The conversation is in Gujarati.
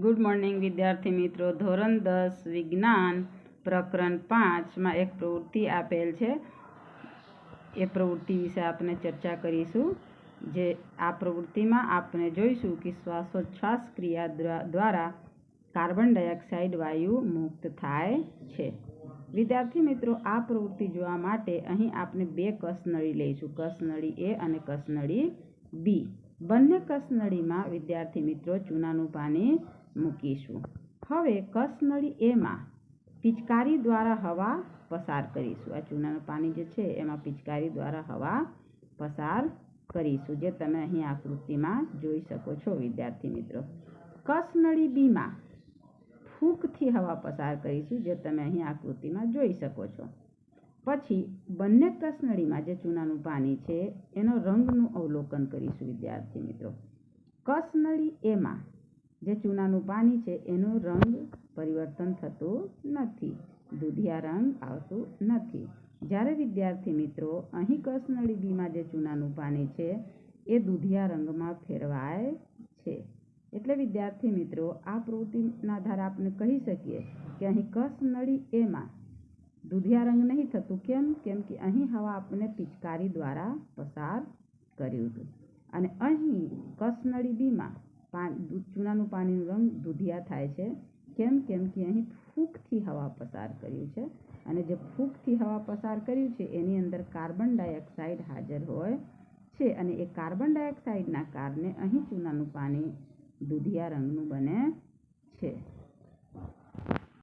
ગુડ મોર્નિંગ વિદ્યાર્થી મિત્રો. ધોરણ દસ, વિજ્ઞાન પ્રકરણ પાંચમાં એક પ્રવૃત્તિ આપેલ છે. એ પ્રવૃત્તિ વિશે આપણે ચર્ચા કરીશું. જે આ પ્રવૃત્તિમાં આપણે જોઈશું કે શ્વાસોચ્છ્વાસ ક્રિયા દ્વારા કાર્બન ડાયોક્સાઇડ વાયુ મુક્ત થાય છે. વિદ્યાર્થી મિત્રો, આ પ્રવૃત્તિ જોવા માટે અહીં આપણે બે કસનળી લઈશું. કસનળી એ અને કસનળી બી. બંને કસનળીમાં વિદ્યાર્થી મિત્રો ચૂનાનું પાણી મૂકીશું. હવે કસનળી એમાં પિચકારી દ્વારા હવા પસાર કરીશું. આ ચૂનાનું પાણી જે છે એમાં પિચકારી દ્વારા હવા પસાર કરીશું, જે તમે અહીં આકૃતિમાં જોઈ શકો છો, વિદ્યાર્થી મિત્રો. કસનળી બીમાં ફૂંકથી હવા પસાર કરીશું, જે તમે અહીં આકૃતિમાં જોઈ શકો છો. પછી બંને કસનળીમાં જે ચૂનાનું પાણી છે એનો રંગનું અવલોકન કરીશું, વિદ્યાર્થી મિત્રો. કસનળી એમાં જે ચૂનાનું પાણી છે, એનો રંગ પરિવર્તન થતું નથી. દૂધિયા રંગ આવતું નથી. જ્યારે વિદ્યાર્થી મિત્રો, અહીં કસનળીબીમાં જે ચૂનાનું પાણી છે, એ દૂધિયા રંગમાં ફેરવાય છે. એટલે વિદ્યાર્થી મિત્રો, આ પ્રવૃત્તિના આધારે આપણે કહી શકીએ કે અહીં કસનળી એમાં દૂધિયા રંગ નહીં થતું. કેમ? કેમ કે અહીં હવા આપણે પિચકારી દ્વારા પસાર કર્યું હતું. અને અહીં કસનળી બીમાં પા ચૂનાનું પાણીનું રંગ દૂધિયા થાય છે. કેમ? કેમ કે અહીં ફૂંકથી હવા પસાર કર્યું છે અને જે ફૂંકથી હવા પસાર કર્યું છે એની અંદર કાર્બન ડાયોક્સાઇડ હાજર હોય છે અને એ કાર્બન ડાયોક્સાઇડના કારણે અહીં ચૂનાનું પાણી દૂધિયા રંગનું બને